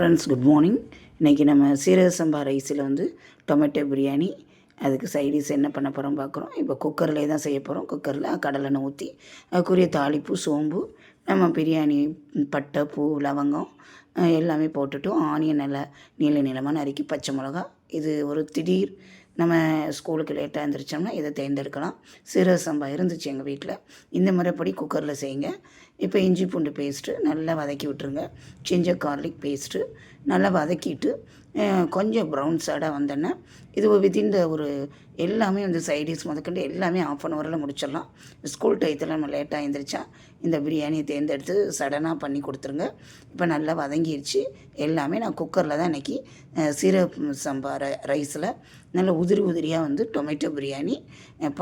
Friends good morning இன்றைக்கி நம்ம சீரக சம்பா ரைஸில் வந்து டொமேட்டோ பிரியாணி அதுக்கு சைடிஸ் என்ன பண்ண போகிறோம் பார்க்குறோம். இப்போ குக்கரில் தான் செய்ய போகிறோம் குக்கரில் கடலெண்ணெய் ஊற்றி அதுக்குரிய தாளிப்பு சோம்பு நம்ம பிரியாணி பட்டை பூ லவங்கம் எல்லாமே போட்டுட்டோம். ஆனியன் நல்லா நீள நீளமாக நறுக்கி பச்சை மிளகா. இது ஒரு திடீர் நம்ம ஸ்கூலுக்கு லேட்டாக எழுந்திரிச்சோம்னா இதை தேர்ந்தெடுக்கலாம். சீரக சம்பா இருந்துச்சு எங்கள் வீட்டில் இந்த முறைப்படி குக்கரில் செய்யுங்க. இப்போ இஞ்சி பூண்டு பேஸ்ட்டு நல்லா வதக்கி விட்டுருங்க. ஜிஞ்சர் கார்லிக் பேஸ்ட்டு நல்லா வதக்கிட்டு கொஞ்சம் ப்ரௌன் சைடாக வந்தோன்னே இது வித்தின் த ஒரு எல்லாமே வந்து சைடிஸ் முதற்கொண்டு எல்லாமே ஆஃப் அன் ஹவரில் முடிச்சிடலாம். ஸ்கூல் டயத்தில் நம்ம லேட்டாக எழுந்திரிச்சா இந்த பிரியாணியை தேர்ந்தெடுத்து சடனாக பண்ணி கொடுத்துருங்க. இப்போ நல்லா வதங்கிருச்சு. எல்லாமே நான் குக்கரில் தான் இன்றைக்கி சீரக சம்பா ரைஸில் நல்லா உதிரி உதிரியாக வந்து டொமேட்டோ பிரியாணி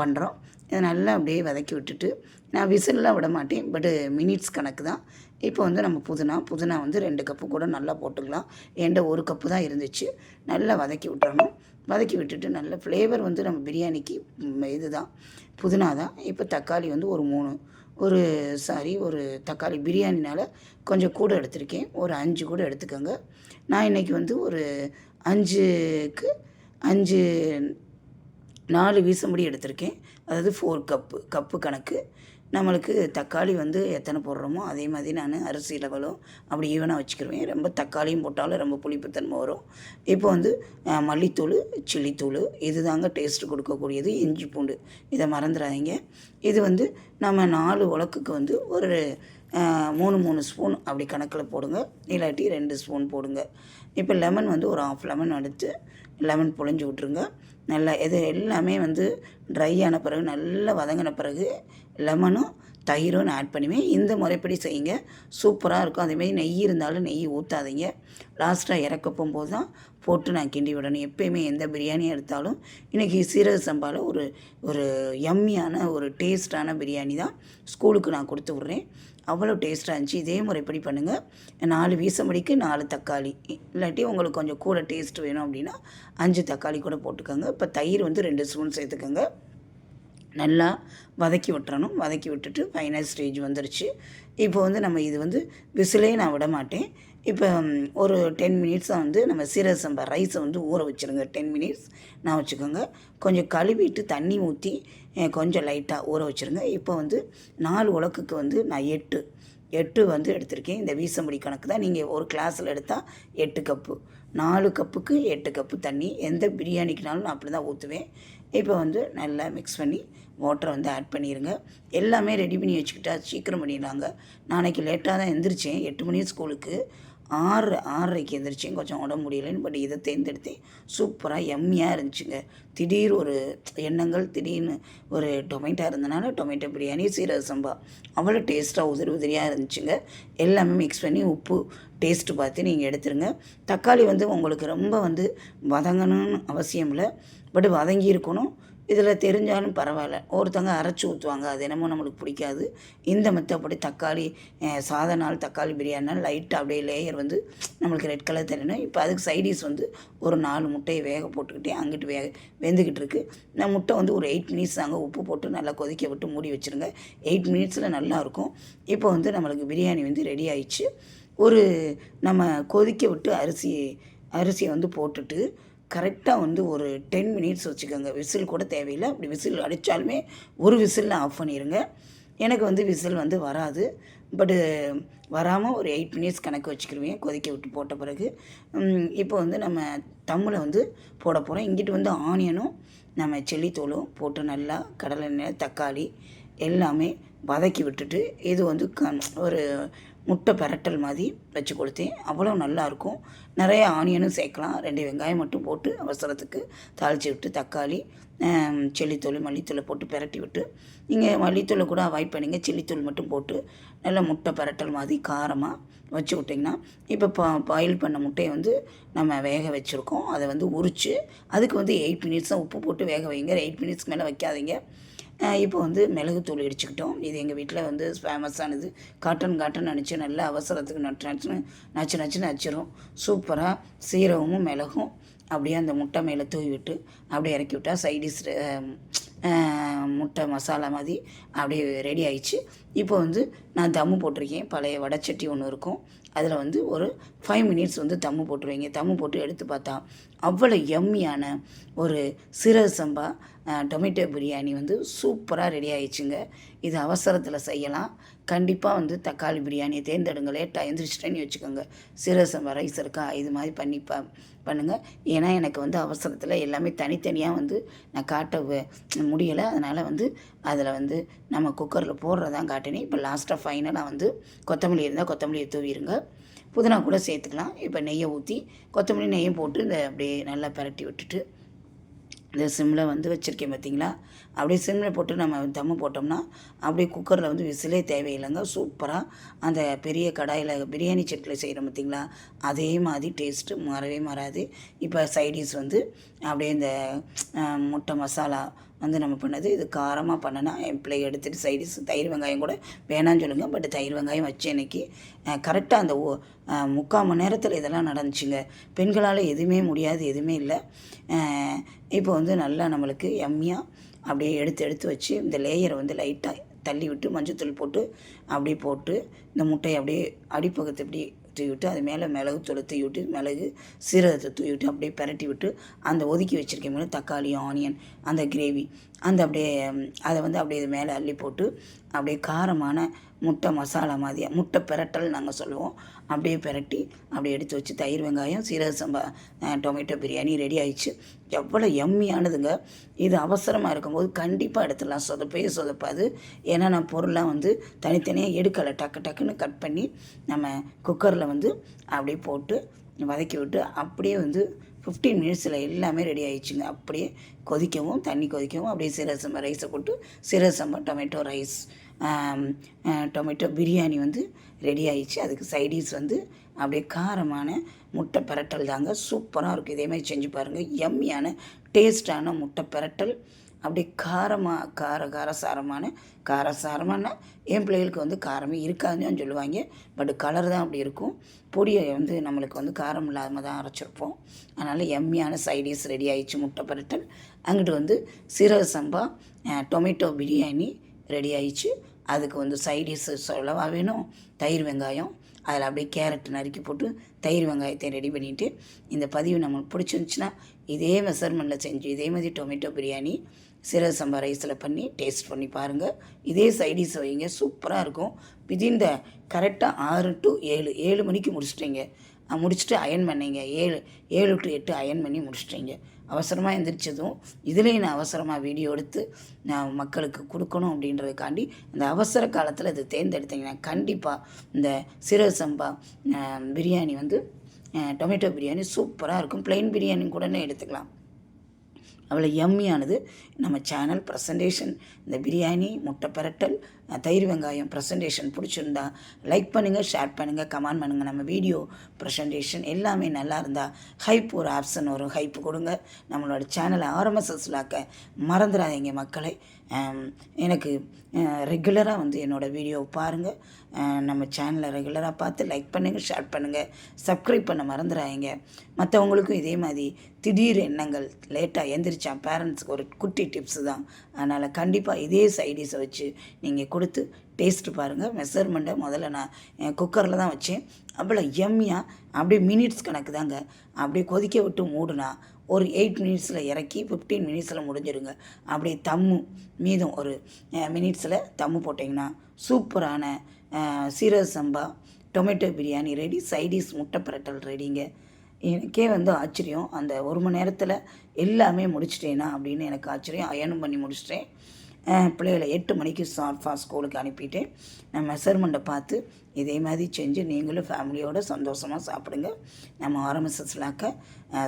பண்ணுறோம் இதை நல்லா அப்படியே வதக்கி விட்டுட்டு நான் விசிலெலாம் விட மாட்டேன். பட்டு மினிட்ஸ் கணக்கு தான். இப்போ வந்து நம்ம புதினா புதினா வந்து ரெண்டு கப்பு கூட நல்லா போட்டுக்கலாம். என்கிட்ட ஒரு கப்பு தான் இருந்துச்சு. நல்லா வதக்கி விட்டுறணும். வதக்கி விட்டுட்டு நல்ல ஃப்ளேவர் வந்து நம்ம பிரியாணிக்கு இது தான் புதினா தான். இப்போ தக்காளி வந்து ஒரு மூணு. ஒரு சாரி ஒரு தக்காளி பிரியாணினால் கொஞ்சம் கூட எடுத்திருக்கேன். ஒரு அஞ்சு கூட எடுத்துக்கோங்க. நான் இன்றைக்கி வந்து ஒரு அஞ்சுக்கு அஞ்சு நாலு வீசம்படி எடுத்திருக்கேன். அதாவது ஃபோர் கப்பு கப்பு கணக்கு. நம்மளுக்கு தக்காளி வந்து எத்தனை போடுறோமோ அதே மாதிரி நான் அரிசி லெவலும் அப்படி ஈவனாக வச்சுக்கிருவேன். ரொம்ப தக்காளியும் போட்டாலும் ரொம்ப புளிப்புத்தன்மை வரும். இப்போ வந்து மல்லித்தூள் சில்லித்தூள் இது தாங்க டேஸ்ட்டு கொடுக்கக்கூடியது. இஞ்சி பூண்டு இதை மறந்துடாதீங்க. இது வந்து நம்ம நாலு உலக்குக்கு வந்து ஒரு மூணு மூணு ஸ்பூன் அப்படி கணக்கில் போடுங்க. இல்லாட்டி ரெண்டு ஸ்பூன் போடுங்க. இப்போ லெமன் வந்து ஒரு ஆஃப் லெமன் எடுத்து லெமன் புழிஞ்சு விட்ருங்க நல்லா இது எல்லாமே வந்து ட்ரை ஆன பிறகு நல்லா வதங்கின பிறகு லெமனும் தயிரும் நான் ஆட் பண்ணுவேன். இந்த முறைப்படி செய்யுங்க. சூப்பராக இருக்கும். அதேமாதிரி நெய் இருந்தாலும் நெய் ஊற்றாதீங்க லாஸ்ட்டாக இறக்க போகும்போது தான் போட்டு நான் கிண்டி விடணும். எப்பயுமே எந்த பிரியாணி எடுத்தாலும் இன்றைக்கி சீரக சம்பாவில் ஒரு ஒரு எம்மியான ஒரு டேஸ்டான பிரியாணி தான் ஸ்கூலுக்கு நான் கொடுத்து விட்றேன். அவ்வளோ டேஸ்ட்டாக இருந்துச்சு. இதே முறைப்படி பண்ணுங்கள் நாலு வீசம்படிக்கு நாலு தக்காளி. இல்லாட்டி உங்களுக்கு கொஞ்சம் கூட டேஸ்ட் வேணும் அப்படின்னா அஞ்சு தக்காளி கூட போட்டுக்கோங்க. இப்போ தயிர் வந்து ரெண்டு ஸ்பூன் சேர்த்துக்கோங்க. நல்லா வதக்கி விட்டுறணும். வதக்கி விட்டுட்டு ஃபைனல் ஸ்டேஜ் வந்துருச்சு. இப்போ வந்து நம்ம இது வந்து விசிலே நான் விட மாட்டேன். இப்போ ஒரு டென் மினிட்ஸாக வந்து நம்ம சீரக சம்பா ரைஸை வந்து ஊற வச்சுருங்க. டென் மினிட்ஸ் நான் வச்சுக்கோங்க. கொஞ்சம் கழுவிட்டு தண்ணி ஊற்றி கொஞ்சம் லைட்டாக ஊற வச்சுருங்க. இப்போ வந்து நாலு உலக்குக்கு வந்து நான் எட்டு. எட்டு வந்து எடுத்திருக்கேன். இந்த வீசம்படி கணக்கு தான். நீங்கள் ஒரு கிளாஸில் எடுத்தால் எட்டு கப்பு நாலு கப்புக்கு எட்டு கப்பு தண்ணி. எந்த பிரியாணிக்குனாலும் நான் அப்படி தான் ஊற்றுவேன் இப்போ வந்து நல்லா மிக்ஸ் பண்ணி வாட்டரை வந்து ஆட் பண்ணிடுங்க எல்லாமே ரெடி பண்ணி வச்சுக்கிட்டா சீக்கிரம் பண்ணிடலாங்க. நாளைக்கு லேட்டாக தான் எந்திரிச்சேன். எட்டு மணி ஸ்கூலுக்கு ஆறு ஆறரைக்கு எந்திரிச்சேன். கொஞ்சம் உடம்பு முடியலைன்னு பட் இதை தேர்ந்தெடுத்தேன். சூப்பராக எம்மியாக இருந்துச்சுங்க. திடீர் ஒரு எண்ணங்கள் திடீர்னு ஒரு டொமேட்டோ இருந்தனால டொமேட்டோ பிரியாணி சீரக சம்பா. அவ்வளோ டேஸ்ட்டாக உதிரி உதிரியாக இருந்துச்சுங்க. எல்லாமே மிக்ஸ் பண்ணி உப்பு டேஸ்ட்டு பார்த்து நீங்கள் எடுத்துருங்க. தக்காளி வந்து உங்களுக்கு ரொம்ப வந்து வதங்கணும்னு அவசியம் இல்லை. பட் வதங்கி இருக்கணும். இதில் தெரிஞ்சாலும் பரவாயில்ல. ஒருத்தங்க அரைச்சி ஊற்றுவாங்க அது என்னமோ நம்மளுக்கு பிடிக்காது. இந்த மெத்தப்படி தக்காளி சாதனால் நாள் தக்காளி பிரியாணினால் லைட்டாக அப்படியே லேயர் வந்து நம்மளுக்கு ரெட் கலர் தெரியணும் இப்போ அதுக்கு சைடிஸ் வந்து ஒரு நாலு முட்டையை வேக போட்டுக்கிட்டே அங்கிட்டு வேக வெந்துக்கிட்டு இருக்குது இந்த முட்டை வந்து ஒரு எயிட் மினிட்ஸ் அங்கே உப்பு போட்டு நல்லா கொதிக்க விட்டு மூடி வச்சுருங்க. எயிட் மினிட்ஸில் நல்லாயிருக்கும் இப்போ வந்து நம்மளுக்கு பிரியாணி வந்து ரெடி ஆயிடுச்சு. ஒரு நம்ம கொதிக்க விட்டு அரிசி அரிசியை வந்து போட்டுட்டு கரெக்டாக வந்து ஒரு டென் மினிட்ஸ் வச்சுக்கோங்க. விசில் கூட தேவையில்லை. அப்படி விசில் அடித்தாலுமே ஒரு விசிலில் ஆஃப் பண்ணிடுங்க எனக்கு வந்து விசில் வந்து வராது. பட்டு வராமல் ஒரு எயிட் மினிட்ஸ் கணக்கு வச்சுக்கிருவேன். கொதிக்க விட்டு போட்ட பிறகு. இப்போ வந்து நம்ம தம்மில் வந்து போட போகிறோம் இங்கிட்டு வந்து ஆனியனும் நம்ம செல்லித்தூளும் போட்டு நல்லா கடலெண்ணெய் தக்காளி எல்லாமே வதக்கி விட்டுட்டு இது வந்து க ஒரு முட்டை பரட்டல் மாதிரி வச்சு கொடுத்தேன். அவ்வளோ நல்லாயிருக்கும் நிறைய ஆனியனும் சேர்க்கலாம். ரெண்டு வெங்காயம் மட்டும் போட்டு அவசரத்துக்கு தாளித்து விட்டு தக்காளி செல்லித்தூள் மல்லித்தூளை போட்டு பெரட்டி விட்டு நீங்கள் மல்லித்தூளை கூட அவாய்ட் பண்ணிங்க. செல்லித்தூள் மட்டும் போட்டு நல்லா முட்டை பரட்டல் மாதிரி காரமாக வச்சு விட்டிங்கன்னா இப்போ பா பாயில் பண்ண முட்டையை வந்து நம்ம வேக வச்சுருக்கோம். அதை வந்து உரித்து அதுக்கு வந்து எயிட் மினிட்ஸ் தான் உப்பு போட்டு வேக வைங்க. எயிட் மினிட்ஸ்க்கு மேலே வைக்காதீங்க. இப்போ வந்து மிளகுத்தூள் இடிச்சுக்கிட்டோம். இது எங்கள் வீட்டில் வந்து ஃபேமஸானது காட்டன் காட்டன் நினச்சி நல்லா அவசரத்துக்கு நட்டு நச்சு நச்சு நச்சுன்னு நச்சிரும் சூப்பராக சீரகமும் மிளகும் அப்படியே அந்த முட்டை மேலே தூவி விட்டு அப்படியே இறக்கி விட்டால் சைடிஸ் முட்டை மசாலா மாதிரி அப்படியே ரெடி ஆயிடுச்சு. இப்போ வந்து நான் தம்மு போட்டிருக்கேன். பழைய வடைச்சட்டி ஒன்று இருக்கும். அதில் வந்து ஒரு ஃபைவ் மினிட்ஸ் வந்து தம்மு போட்டுருவீங்க. தம்மு போட்டு எடுத்து பார்த்தா அவ்வளோ எம்மியான ஒரு சீரக டொமேட்டோ பிரியாணி வந்து சூப்பராக ரெடி ஆயிடுச்சுங்க. இது அவசரத்தில் செய்யலாம். கண்டிப்பாக வந்து தக்காளி பிரியாணியை தேர்ந்தெடுங்க. லேட்டாக எழுந்திரிச்சிட்டேன்னு வச்சுக்கோங்க. சிரசம்பா ரைஸ் இருக்கா? இது மாதிரி பண்ணி ப பண்ணுங்கள் ஏன்னா எனக்கு வந்து அவசரத்தில் எல்லாமே தனித்தனியாக வந்து நான் காட்ட முடியலை. அதனால் வந்து அதில் வந்து நம்ம குக்கரில் போடுறதான் காட்டினேன். இப்போ லாஸ்ட்டாக ஃபைனலாக வந்து கொத்தமல்லி இருந்தால் கொத்தமல்லியை தூவிடுங்க. புதினா கூட சேர்த்துக்கலாம். இப்போ நெய்யை ஊற்றி கொத்தமல்லி நெய்யும் போட்டு இந்த அப்படியே நல்லா பரட்டி விட்டுட்டு இந்த சிம்மில் வந்து வச்சுருக்கேன் பார்த்தீங்களா அப்படியே சிம்மில் போட்டு நம்ம தம்மு போட்டோம்னா அப்படியே குக்கரில் வந்து விசிலே தேவையில்லைங்க. சூப்பராக அந்த பெரிய கடாயில் பிரியாணி செட்டில் செய்கிறோம் பார்த்தீங்களா அதே மாதிரி டேஸ்ட்டு மாறவே மாறாது. இப்போ சைடிஸ் வந்து அப்படியே இந்த முட்டை மசாலா வந்து நம்ம பண்ணது இது காரமாக பண்ணினா என் பிள்ளை எடுத்துகிட்டு சைடிஸ் தயிர் வெங்காயம் கூட வேணான்னு சொல்லுங்கள் பட் தயிர் வெங்காயம் வச்சு இன்னைக்கு கரெக்டாக அந்த ஓ- முக்கால் மணி நேரத்தில் இதெல்லாம் நடந்துச்சுங்க. பெண்களால் எதுவுமே முடியாது எதுவுமே இல்லை. இப்போ வந்து நல்லா நம்மளுக்கு எம்மியாக அப்படியே எடுத்து எடுத்து வச்சு இந்த லேயரை வந்து லைட்டாக தள்ளி விட்டு மஞ்சத்தூள் போட்டு அப்படியே போட்டு இந்த முட்டையை அப்படியே அடிப்பகுத்து இப்படி தூவி விட்டு அது மேலே மிளகு தூளை தூவி விட்டு மிளகு சீரகத்தை தூவி விட்டு அப்படியே பிரட்டி விட்டு அந்த ஒதுக்கி வச்சுருக்கேன் மேலே தக்காளி ஆனியன் அந்த கிரேவி அந்த அப்படியே அதை வந்து அப்படியே இது மேலே அள்ளி போட்டு அப்படியே காரமான முட்டை மசாலா மாதிரி முட்டை பிரட்டல் நாங்கள் சொல்லுவோம். அப்படியே பிரட்டி அப்படியே எடுத்து வச்சு தயிர் வெங்காயம் சீரக சம்பா டொமேட்டோ பிரியாணி ரெடி ஆயிடுச்சு. எவ்வளோ எம்மியானதுங்க. இது அவசரமாக இருக்கும்போது கண்டிப்பாக எடுத்துடலாம். சொதப்பே சொதப்பாது. ஏன்னா நான் பொருள்லாம் வந்து தனித்தனியாக எடுக்கலை. டக்கு டக்குன்னு கட் பண்ணி நம்ம குக்கரில் வந்து அப்படியே போட்டு வதக்கி விட்டு அப்படியே வந்து ஃபிஃப்டீன் மினிட்ஸில் எல்லாமே ரெடி ஆயிடுச்சுங்க. அப்படியே கொதிக்கவும் தண்ணி கொதிக்கவும் அப்படியே சீரக ரைஸை போட்டு சீரக டொமேட்டோ ரைஸ் டொமேட்டோ பிரியாணி வந்து ரெடி ஆயிடுச்சு. அதுக்கு சைடிஸ் வந்து அப்படியே காரமான முட்டை பிரட்டல் தாங்க. சூப்பராக இருக்கும். இதேமாதிரி செஞ்சு பாருங்கள் எம்மியான டேஸ்டான முட்டை பிரட்டல். அப்படியே காரமாக கார காரசாரமான காரசாரமான என் பிள்ளைகளுக்கு வந்து காரமே இருக்காதுன்னு சொல்லுவாங்க. பட் கலர் தான் அப்படி இருக்கும். பொடியை வந்து நம்மளுக்கு வந்து காரம் இல்லாமல் தான் அரைச்சிருப்போம். அதனால் எம்மியான சைடிஸ் ரெடி ஆயிடுச்சு முட்டை பரட்டல். அங்கிட்டு வந்து சீரக சம்பா டொமேட்டோ பிரியாணி ரெடி ஆயிடுச்சு. அதுக்கு வந்து சைடிஸ் சொல்லவா வேணும்? தயிர் வெங்காயம் அதில் அப்படியே கேரட் நறுக்கி போட்டு தயிர் வெங்காயத்தை ரெடி பண்ணிவிட்டு இந்த பதிவு நம்மளுக்கு பிடிச்சிருந்துச்சுன்னா இதே மெஷர்மெண்ட்டில் செஞ்சு இதே மாதிரி டொமேட்டோ பிரியாணி சீரக சம்பா ரைஸில் பண்ணி டேஸ்ட் பண்ணி பாருங்கள் இதே சைடிஸ் வைங்க சூப்பராக இருக்கும். விதின் த கரெக்டாக ஆறு டு ஏழு ஏழு மணிக்கு முடிச்சிட்டிங்க. முடிச்சுட்டு அயன் பண்ணிங்க. ஏழு ஏழு டு எட்டு அயன் பண்ணி முடிச்சிட்டிங்க. அவசரமாக எந்திரிச்சதும் இதுலேயும் நான் அவசரமாக வீடியோ எடுத்து நான் மக்களுக்கு கொடுக்கணும் அப்படின்றதுக்காண்டி அந்த அவசர காலத்தில் இதை தேர்ந்தெடுத்தீங்கன்னா கண்டிப்பாக இந்த சீரக சம்பா பிரியாணி வந்து டொமேட்டோ பிரியாணி சூப்பராக இருக்கும். பிளெயின் பிரியாணி கூடனே எடுத்துக்கலாம். அவ்வளோ எம்மியானது நம்ம சேனல் ப்ரெசன்டேஷன் இந்த பிரியாணி முட்டை பரட்டல் தயிர் வெங்காயம் ப்ரெசன்டேஷன் பிடிச்சிருந்தா லைக் பண்ணுங்கள் ஷேர் பண்ணுங்கள் கமெண்ட் பண்ணுங்கள் நம்ம வீடியோ ப்ரெசன்டேஷன் எல்லாமே நல்லா இருந்தால் ஹைப் ஒரு ஆப்ஷன் வரும். ஹைப் கொடுங்க. நம்மளோட சேனலை ஆரம்பஸில் மறந்துடாதீங்க மக்களை. Um, எனக்கு uh, ரெகுலராக வந்து என்னோடய வீடியோவை பாருங்கள் uh, நம்ம சேனலை ரெகுலராக பார்த்து லைக் பண்ணுங்கள் ஷேர் பண்ணுங்கள் சப்ஸ்கிரைப் பண்ண மறந்துடாதீங்க மற்றவங்களுக்கும் இதே மாதிரி திடீர் எண்ணங்கள் லேட்டாக எந்திரிச்சா பேரண்ட்ஸுக்கு ஒரு குட்டி டிப்ஸு தான். அதனால் கண்டிப்பாக இதே சைடிஸை வச்சு நீங்கள் கொடுத்து டேஸ்ட்டு பாருங்கள் மெஷர்மெண்ட்டை முதல்ல நான் குக்கரில் தான் வச்சேன். அவ்வளோ எம்மியாக அப்படியே மினிட்ஸ் கணக்கு தாங்க. அப்படியே கொதிக்க விட்டு மூடுனா ஒரு எயிட் மினிட்ஸில் இறக்கி ஃபிஃப்டீன் மினிட்ஸில் முடிஞ்சிருங்க அப்படியே தம்மு மீதம் ஒரு மினிட்ஸில் தம்மு போட்டிங்கன்னா சூப்பரான அஹ், சீரக சம்பா டொமேட்டோ பிரியாணி ரெடி சைடிஸ் முட்டை பிரட்டல் ரெடிங்க எனக்கே வந்து ஆச்சரியம். அந்த ஒரு மணி நேரத்தில் எல்லாமே முடிச்சிட்டேனா அப்படின்னு எனக்கு ஆச்சரியம். அயனும் பண்ணி முடிச்சிட்டேன். பிள்ளைகளை எட்டு மணிக்கு சால்ஃபா ஸ்கூலுக்கு அனுப்பிட்டு நான் மெஷர்மெண்ட்டை பார்த்து இதே மாதிரி செஞ்சு நீங்களும் ஃபேமிலியோடு சந்தோஷமாக சாப்பிடுங்க. நம்ம ஆரம்பிச்சஸ்லாக்க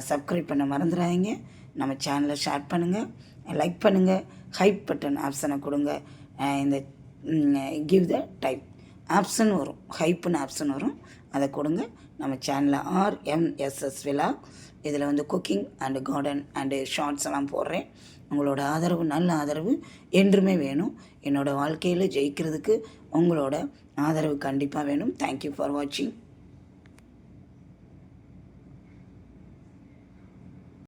சப்ஸ்கிரைப் பண்ண மறந்துடாதீங்க. நம்ம சேனலை ஷேர் பண்ணுங்கள் லைக் பண்ணுங்கள் ஹைப் பட்டன் ஆப்ஷனை கொடுங்க. இந்த கிவ் த டைப் ஆப்ஷன் வரும். ஹைப்புன்னு ஆப்ஷன் வரும். அதை கொடுங்க. நம்ம சேனலில் ஆர்எம்எஸ்எஸ் விழா. இதில் வந்து cooking and garden and shorts எல்லாம் போடுறேன். உங்களோட ஆதரவு நல்ல ஆதரவு என்றுமே வேணும். என்னோடய வாழ்க்கையில் ஜெயிக்கிறதுக்கு உங்களோட ஆதரவு கண்டிப்பாக வேணும். தேங்க்யூ ஃபார் வாட்சிங்